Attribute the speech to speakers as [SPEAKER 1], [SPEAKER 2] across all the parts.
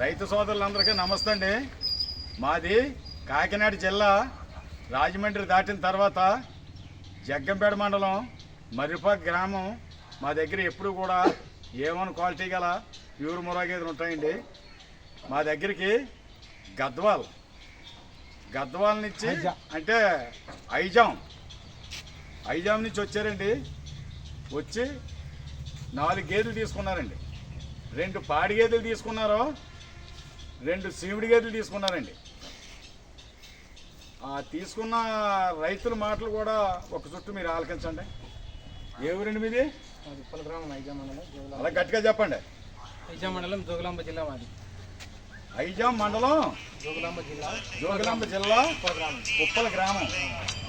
[SPEAKER 1] రైతు సోదరులందరికీ నమస్తే అండి. మాది కాకినాడ జిల్లా రాజమండ్రి దాటిన తర్వాత జగ్గంపేట మండలం మర్రిపాక గ్రామం. మా దగ్గర ఎప్పుడు కూడా ఏమని క్వాలిటీ గల ప్యూర్ మురా గేదెలు ఉంటాయండి. మా దగ్గరికి గద్వాల్ గద్వాల్ నుంచి అంటే ఐజాం ఐజాం నుంచి వచ్చారండి. వచ్చి నాలుగు గేదెలు తీసుకున్నారండి. రెండు పాడి గేదెలు తీసుకున్నారు రెండు సీమిడి గేదెలు తీసుకున్నారండి. ఆ తీసుకున్న రైతుల మాటలు కూడా ఒక చుట్టూ మీరు ఆలకించండి. ఏ ఊరండి మీది?
[SPEAKER 2] మాది ఉప్పల గ్రామం ఐజా మండలం జోగులాంబ.
[SPEAKER 1] అలా గట్టిగా చెప్పండి.
[SPEAKER 2] ఐజా మండలం జోగులాంబ జిల్లా మాది.
[SPEAKER 1] ఐజాం మండలం?
[SPEAKER 2] జోగులాంబ జిల్లా.
[SPEAKER 1] జోగులాంబ జిల్లా?
[SPEAKER 2] ఉప్పల గ్రామం.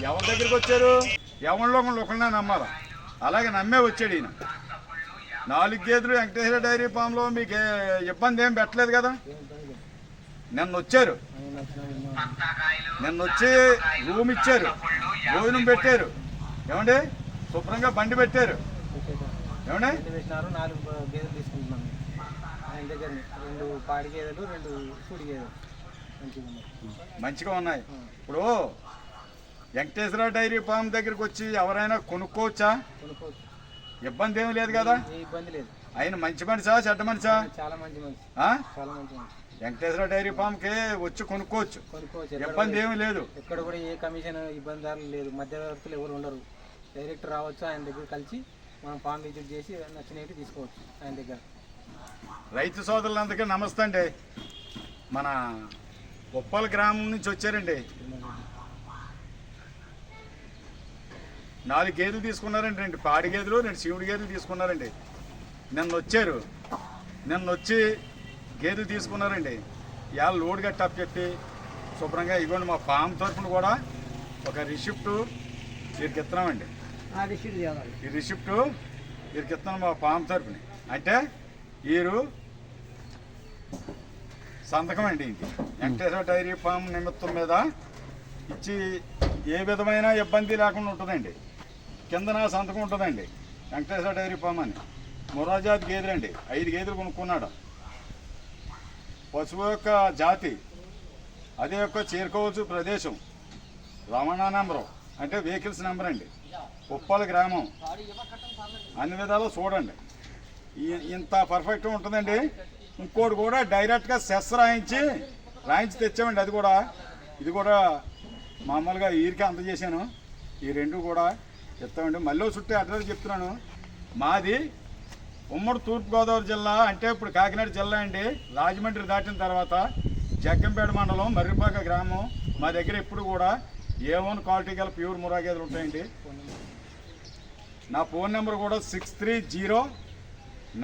[SPEAKER 1] ఎవరి దగ్గరికి వచ్చారు? ఎవరిలో ఒకళ్ళనే నమ్మాలా? అలాగే నమ్మే వచ్చాడు ఈయన. నాలుగు గేదెలు వెంకటేశ్వర డైరీ ఫామ్లో మీకు ఇబ్బంది ఏం పెట్టలేదు కదా? నిన్న వచ్చారు నిన్న వచ్చి రూమ్ ఇచ్చారు భోజనం పెట్టారు. ఏమండి? శుభ్రంగా బండి పెట్టారు. ఏమండి?
[SPEAKER 2] నాలుగు గేదెలు తీసుకుంటున్నాం ఆయన దగ్గర రెండు పాడి గేదెలు రెండు సూడి గేదెలు. మంచిగా ఉన్నాయి.
[SPEAKER 1] ఇప్పుడు వెంకటేశ్వర డైరీ ఫామ్ దగ్గరికి వచ్చి ఎవరైనా కొనుక్కోవచ్చా? ఇబ్బంది ఏమీ లేదు కదా?
[SPEAKER 2] ఇబ్బంది లేదు.
[SPEAKER 1] ఆయన మంచి మనిషా చెడ్డ మనిషా?
[SPEAKER 2] చాలా మంచి మనిషి? చాలా మంచి మనిషి.
[SPEAKER 1] వెంకటేశ్వర డైరీ ఫామ్కి వచ్చి కొనుక్కోవచ్చు.
[SPEAKER 2] కొనుక్కోవచ్చు
[SPEAKER 1] ఇబ్బంది ఏమీ లేదు.
[SPEAKER 2] ఎక్కడ కూడా ఏ కమిషన్ ఇబ్బందాలు లేదు. మధ్యవర్తులు ఎవరు ఉండరు. డైరెక్ట్ రావచ్చు ఆయన దగ్గర కలిసి మనం ఫామ్ విజిట్ చేసి నచ్చినవి తీసుకోవచ్చు ఆయన దగ్గర.
[SPEAKER 1] రైతు సోదరులందరికీ నమస్తే అండి. మన ఉప్పల గ్రామం నుంచి వచ్చారండి. నాలుగు గేదెలు తీసుకున్నారండి. రెండు పాడి గేదెలు రెండు శివుడి గేదెలు తీసుకున్నారండి. నిన్న వచ్చారు. నిన్న వచ్చి గేదెలు తీసుకున్నారండి. ఇవాళ లోడ్ గట్ట చెప్పి శుభ్రంగా ఇగోండి మా ఫామ్ తరఫున కూడా ఒక రిసిప్ట్ వీరికి ఇస్తున్నామండి ఈ రిసిప్ట్ వీరికి ఇస్తున్నాం మా ఫామ్ తరఫున అంటే వీరు సంతకం అండి ఇది. వెంకటేశ్వర డైరీ ఫామ్ నిమిత్తం మీద ఇచ్చి ఏ విధమైన ఇబ్బంది లేకుండా ఉంటుందండి. కింద నా సంతకం ఉంటుందండి. వెంకటేశ్వర డైరీ ఫామ్ అని. మురాజాతి గేదెలండి. ఐదు గేదెలు కొనుక్కున్నాడు. పశువు యొక్క జాతి అదే యొక్క చేరుకోవచ్చు ప్రదేశం. రవాణా నెంబరు అంటే వెహికల్స్ నెంబర్ అండి. ఉప్పల గ్రామం. అన్ని విధాలు చూడండి. ఇంత పర్ఫెక్ట్గా ఉంటుందండి. ఇంకోటి కూడా డైరెక్ట్గా సెస్ రాయించి రాయించి తెచ్చామండి. అది కూడా ఇది కూడా మామూలుగా ఈరికి అందజేశాను. ఈ రెండు కూడా చెప్తామండి మళ్ళీ చుట్టూ అడ్రస్ చెప్తున్నాను. మాది ఉమ్మడి తూర్పుగోదావరి జిల్లా అంటే ఇప్పుడు కాకినాడ జిల్లా అండి. రాజమండ్రి దాటిన తర్వాత జగ్గంపేట మండలం మర్రిపాక గ్రామం. మా దగ్గర ఎప్పుడు కూడా ఏ వన్ క్వాలిటీ గల ప్యూర్ మురా గేదెలు ఉంటాయండి. నా ఫోన్ నెంబర్ కూడా six three zero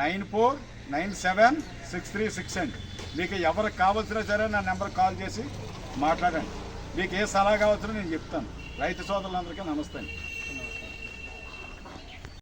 [SPEAKER 1] nine four nine seven six three six అండి. మీకు ఎవరికి కావాల్సినా సరే నా నెంబర్ కాల్ చేసి మాట్లాడండి. మీకు ఏ సలహా కావాల్సినా నేను చెప్తాను. రైతు సోదరులందరికీ నమస్తే అండి.